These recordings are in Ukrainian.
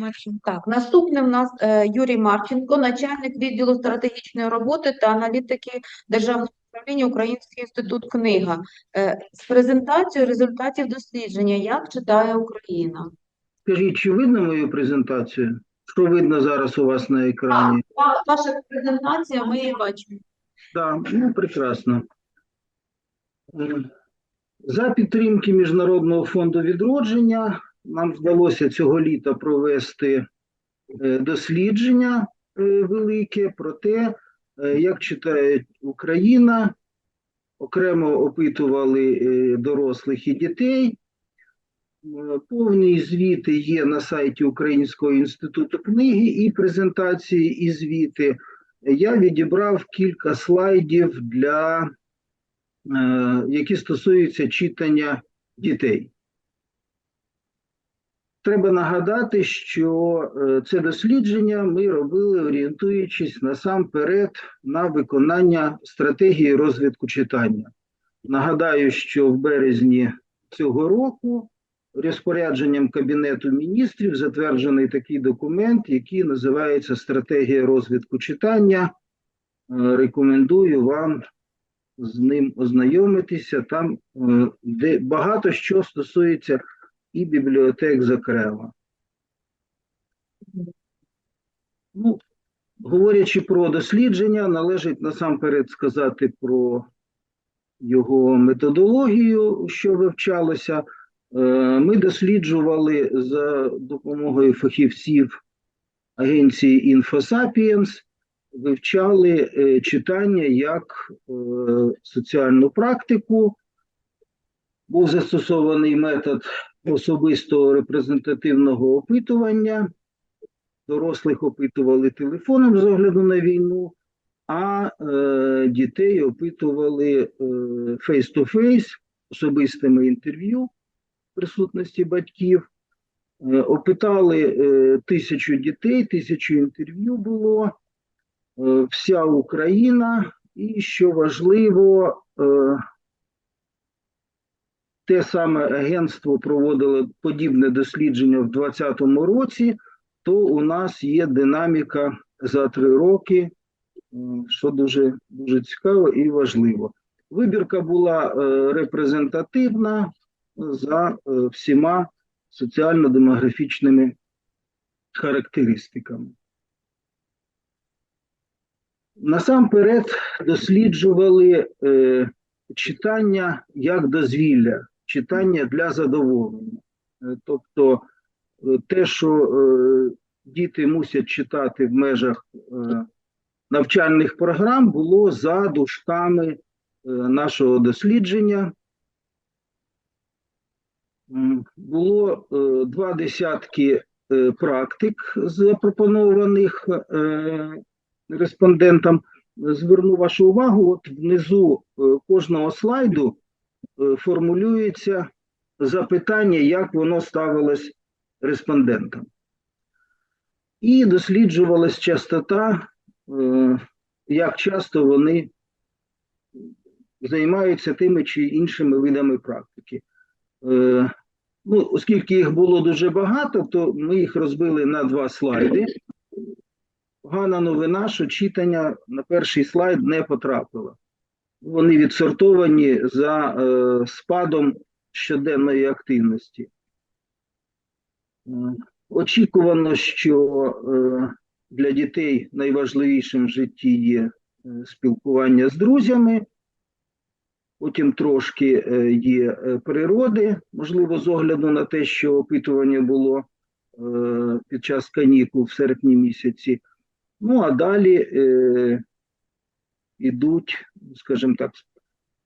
Марченко. Так, наступний у нас е, Юрій Марченко, начальник відділу стратегічної роботи та аналітики Державного управління Український інститут книга. Е, з презентацією результатів дослідження «Як читає Україна». Скажіть, чи видно мою презентацію? Що видно зараз у вас на екрані? Ва- Ваша презентація, ми її бачимо. Так, ну прекрасно. За підтримки Міжнародного фонду відродження нам вдалося цього літа провести е, дослідження е, велике про те, е, як читає Україна. Окремо опитували дорослих і дітей. Повні звіти є на сайті Українського інституту книги і презентації і звіти. Я відібрав кілька слайдів для які стосуються читання дітей. Треба нагадати, що е, це дослідження ми робили, орієнтуючись насамперед на виконання стратегії розвитку читання. Нагадаю, що в березні цього року розпорядженням Кабінету міністрів затверджений такий документ, який називається Стратегія розвитку читання. Е, Рекомендую вам з ним ознайомитися. Там е, де багато що стосується і бібліотек зокрема. Ну, говорячи про дослідження, належить насамперед сказати про його методологію, що вивчалося. Е, Ми досліджували за допомогою фахівців агенції InfoSapiens, вивчали е, читання як е, соціальну практику. Був застосований метод особистого репрезентативного опитування. Дорослих опитували телефоном з огляду на війну, а е, дітей опитували е, face-to-face, особистими інтерв'ю присутності батьків. Е, опитали е, тисячу дітей, тисячу інтерв'ю було, е, вся Україна, і що важливо, е, те саме агентство проводило подібне дослідження в 2020 році, то у нас є динаміка за три роки, що дуже, дуже цікаво і важливо. Вибірка була е, репрезентативна за е, всіма соціально-демографічними характеристиками. Насамперед досліджували е, читання як дозвілля, читання для задоволення. Е, Тобто е, те, що е, діти мусять читати в межах навчальних програм, було за дужками е, нашого дослідження. Було два десятки практик запропонованих респондентам. Зверну вашу увагу, от внизу кожного слайду формулюється запитання, як воно ставилось респондентам. І досліджувалась частота, е, як часто вони займаються тими чи іншими видами практики. Е, Ну, оскільки їх було дуже багато, то ми їх розбили на два слайди. Погана новина, що читання на перший слайд не потрапило. Вони відсортовані за е, спадом щоденної активності. Е, очікувано, що е, для дітей найважливішим в житті є е, спілкування з друзями. Потім трошки є природи, можливо, з огляду на те, що опитування було під час канікул в серпні місяці. Ну, а далі йдуть, скажімо так,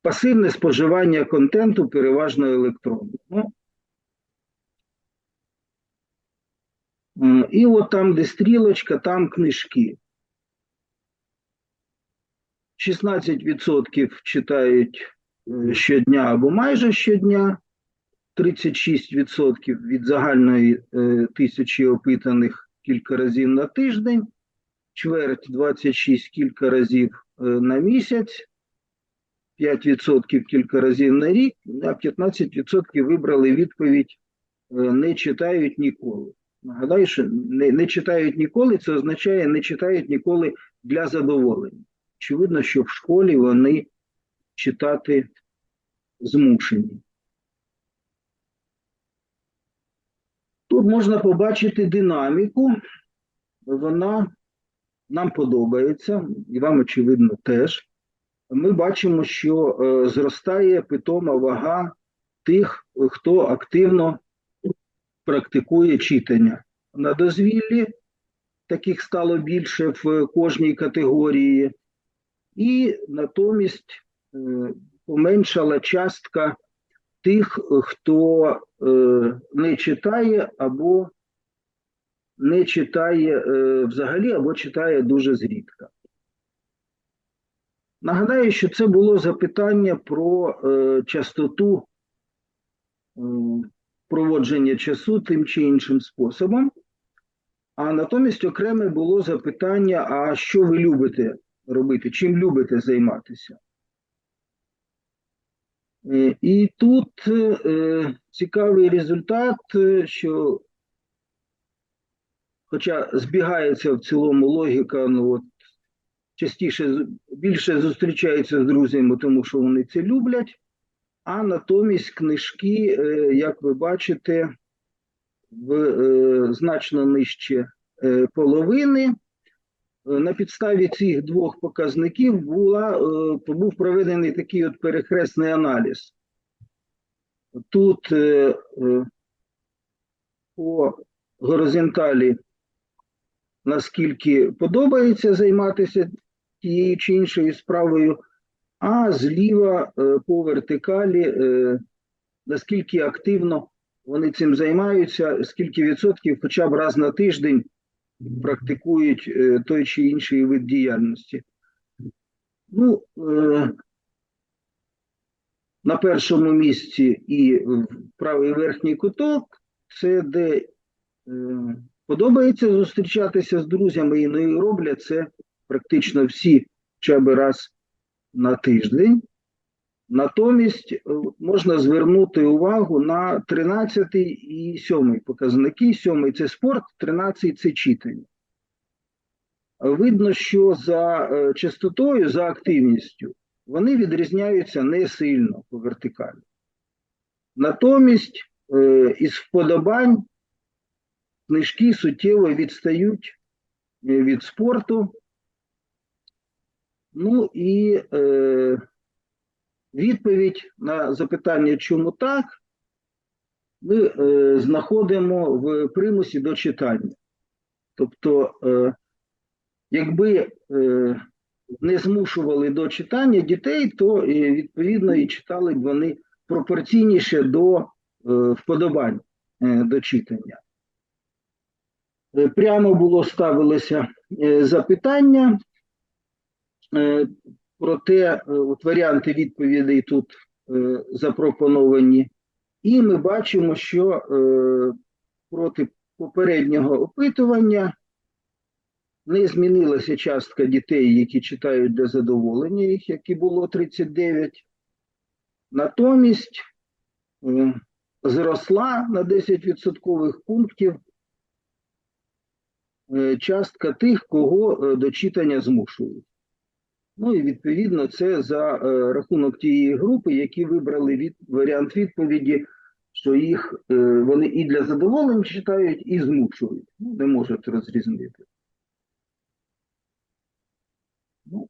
пасивне споживання контенту, переважно електронного. Ну, І от там, де стрілочка, там книжки. 16% читають е, щодня або майже щодня, 36% від загальної е, тисячі опитаних кілька разів на тиждень, чверть 26 кілька разів е, на місяць, 5% кілька разів на рік, а 15% вибрали відповідь е, не читають ніколи. Нагадаю, що не, не читають ніколи, це означає не читають ніколи для задоволення. Очевидно, що в школі вони читати змушені. Тут можна побачити динаміку. Вона нам подобається, і вам, очевидно, теж. Ми бачимо, що е, зростає питома вага тих, хто активно практикує читання. На дозвіллі таких стало більше в кожній категорії, і натомість е, поменшала частка тих, хто е, не читає або не читає е, взагалі, або читає дуже зрідка. Нагадаю, що це було запитання про е, частоту проводження часу тим чи іншим способом. А натомість окреме було запитання: а що ви любите робити, чим любите займатися? Е, І тут цікавий результат, що, хоча збігається в цілому логіка, ну от частіше більше зустрічаються з друзями, тому що вони це люблять, а натомість книжки, е, як ви бачите, в е, значно нижче е, половини. На підставі цих двох показників була, був проведений такий от перехресний аналіз. Тут по горизонталі, наскільки подобається займатися тією чи іншою справою, а зліва е, по вертикалі, е, наскільки активно вони цим займаються, скільки відсотків хоча б раз на тиждень практикують е, той чи інший вид діяльності. Ну, на першому місці і правий верхній куток це де подобається зустрічатися з друзями і не роблять це практично всі хоча б раз на тиждень. Натомість е, можна звернути увагу на 13 і 7 показники. 7 це спорт, 13 це читання. Видно, що за е, частотою, за активністю вони відрізняються не сильно по вертикалі. Натомість е, із вподобань книжки суттєво відстають е, від спорту. Ну і е, відповідь на запитання, чому так, ми е, знаходимо в примусі до читання. Тобто, е, якби е, не змушували до читання дітей, то е, відповідно і читали б вони пропорційніше до е, вподобань е, до читання. Е, Прямо було ставилося е, запитання. Е, Проте от варіанти відповідей тут запропоновані, і ми бачимо, що проти попереднього опитування не змінилася частка дітей, які читають для задоволення їх, які було 39. Натомість зросла на 10 відсоткових пунктів частка тих, кого е, до читання змушують. Ну і відповідно це за е, рахунок тієї групи, які вибрали від, варіант відповіді, що їх е, вони і для задоволення читають, і змушують. Ну, не можуть розрізнити. Ну,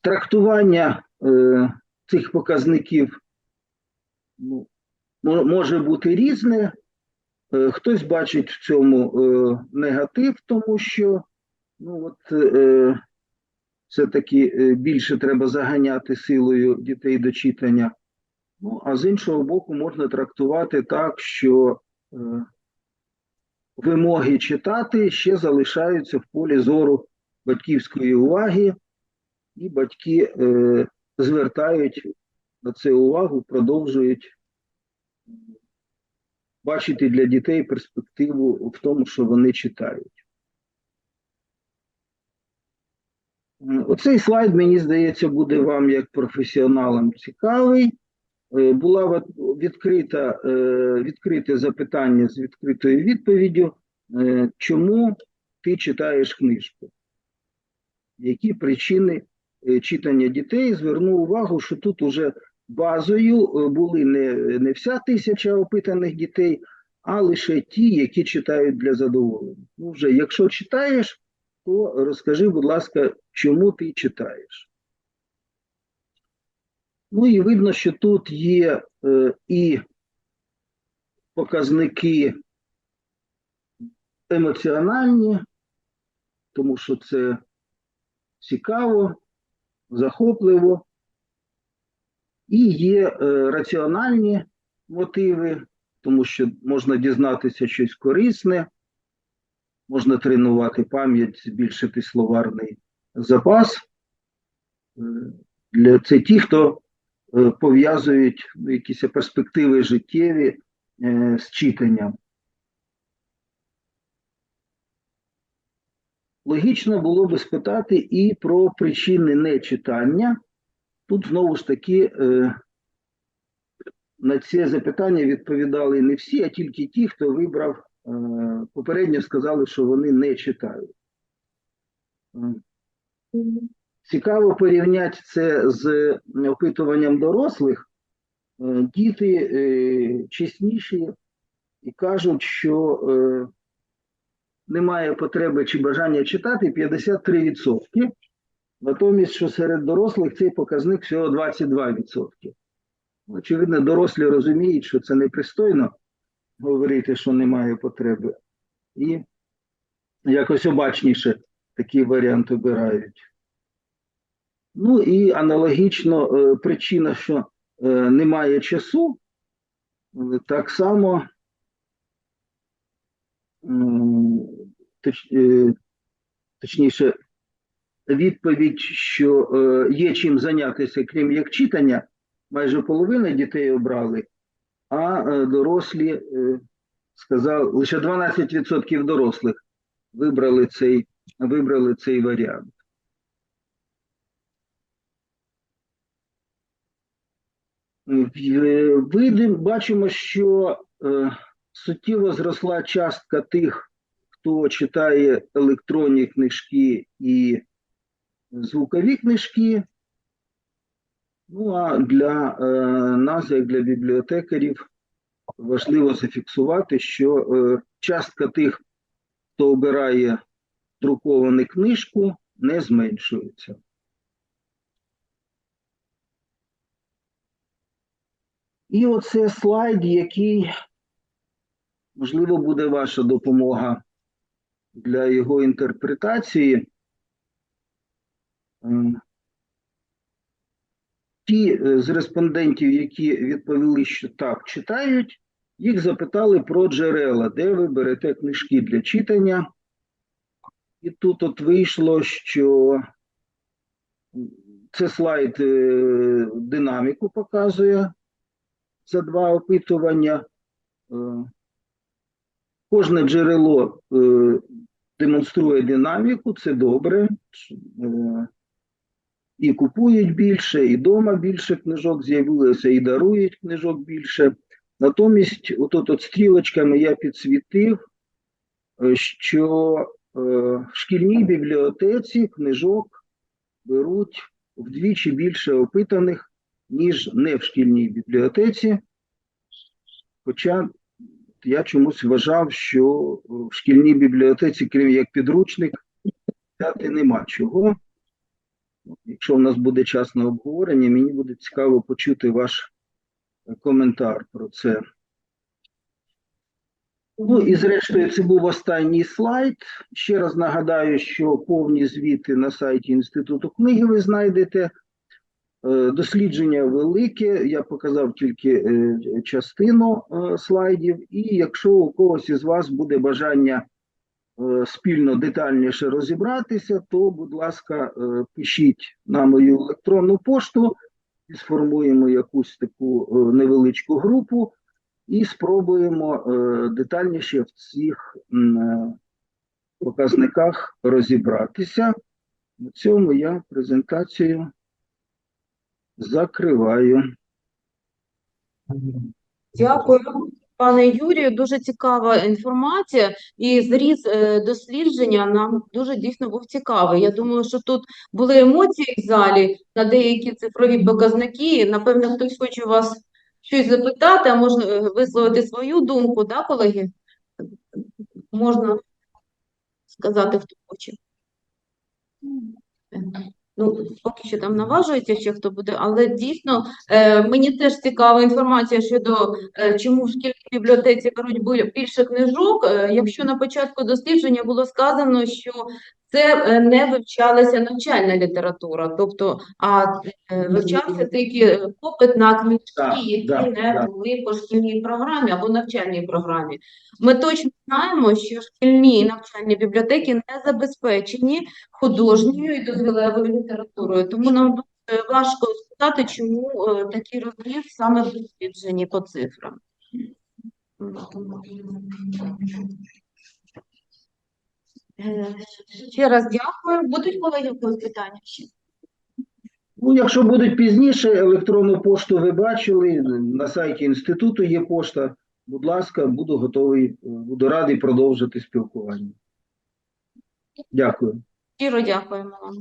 трактування е, цих показників ну, може бути різне. Е, хтось бачить в цьому е, негатив, тому що ну, от, е, все-таки більше треба заганяти силою дітей до читання. Ну, а з іншого боку, можна трактувати так, що вимоги читати ще залишаються в полі зору батьківської уваги, і батьки звертають на це увагу, продовжують бачити для дітей перспективу в тому, що вони читають. Оцей слайд, мені здається, буде вам як професіоналам цікавий. Е, Була відкрита, е, відкрите запитання з відкритою відповіддю. е, чому ти читаєш книжку? Які причини читання дітей? Зверну увагу, що тут уже базою е, були не, не вся тисяча опитаних дітей, а лише ті, які читають для задоволення. Ну, вже якщо читаєш, то розкажи, будь ласка, чому ти читаєш? Ну і видно, що тут є е, і показники емоціональні, тому що це цікаво, захопливо, і є е, раціональні мотиви, тому що можна дізнатися щось корисне, можна тренувати пам'ять, збільшити словарний запас. Е, це ті, хто е, пов'язують якісь перспективи життєві з читанням. Логічно було би спитати і про причини нечитання. Тут знову ж таки е, на це запитання відповідали не всі, а тільки ті, хто вибрав, е, попередньо сказали, що вони не читають. Е, Цікаво порівняти це з опитуванням дорослих. Діти чесніші і кажуть, що немає потреби чи бажання читати 53%. Натомість, що серед дорослих цей показник всього 22%. Очевидно, дорослі розуміють, що це непристойно говорити, що немає потреби, і якось обачніше такий варіант обирають. Ну і аналогічно е, причина, що е, немає часу, так само е, точніше, відповідь, що е, є чим зайнятися, крім як читання, майже половина дітей обрали, а е, дорослі е, сказали, лише 12% дорослих вибрали цей, вибрали цей варіант. Видим, бачимо, що е, суттєво зросла частка тих, хто читає електронні книжки і звукові книжки. Ну а для е, нас, як для бібліотекарів, важливо зафіксувати, що е, частка тих, хто обирає друковану книжку, не зменшується. І оце слайд, який, можливо, буде ваша допомога для його інтерпретації. Ті е, з респондентів, які відповіли, що так читають, їх запитали про джерела, де ви берете книжки для читання. І тут от вийшло, що це слайд е, динаміку показує за два опитування. Е, Кожне джерело демонструє динаміку, це добре. Е, І купують більше, і вдома більше книжок з'явилося, і дарують книжок більше. Натомість, отут от стрілочками я підсвітив, е, що е, в шкільній бібліотеці книжок беруть вдвічі більше опитаних, ніж не в шкільній бібліотеці. Хоча я чомусь вважав, що в шкільній бібліотеці, крім як підручник, взяти нема чого. Якщо в нас буде час на обговорення, мені буде цікаво почути ваш коментар про це. Ну і зрештою, це був останній слайд. Ще раз нагадаю, що повні звіти на сайті Інституту книги ви знайдете. Е, Дослідження велике, я показав тільки е, частину е, слайдів, і якщо у когось із вас буде бажання е, спільно детальніше розібратися, то, будь ласка, е, пишіть на мою електронну пошту, і сформуємо якусь таку е, невеличку групу і спробуємо е, детальніше в цих е, показниках розібратися. На цьому я презентацію закриваю. Дякую, пане Юрію. Дуже цікава інформація, і зріз е, дослідження нам дуже дійсно був цікавий. Я думаю, що тут були емоції в залі на деякі цифрові показники. Напевно, хтось хоче вас щось запитати, а можна е, висловити свою думку, да, колеги? Можна сказати, хто хоче. Ну, поки що там наважується ще хто буде, але дійсно е, мені теж цікава інформація щодо е, чому в шкільній бібліотеці беруть більше книжок. Е, якщо на початку дослідження було сказано, що це е, не вивчалася навчальна література, тобто а е, вивчався тільки попит на книжки, які да, не да. були по шкільній програмі або навчальній програмі. Ми точно знаємо, що шкільні і навчальні бібліотеки не забезпечені художньою і дозвілевою літературою. Тому нам дуже важко сказати, чому е, такий розрив саме в дослідженні по цифрам. Е, Ще раз дякую. Будуть колеги когось питання ще? Ну, якщо будуть пізніше, електронну пошту ви бачили, на сайті інституту є пошта. Будь ласка, буду готовий, буду радий продовжити спілкування. Дякую. Щиро дякуємо вам.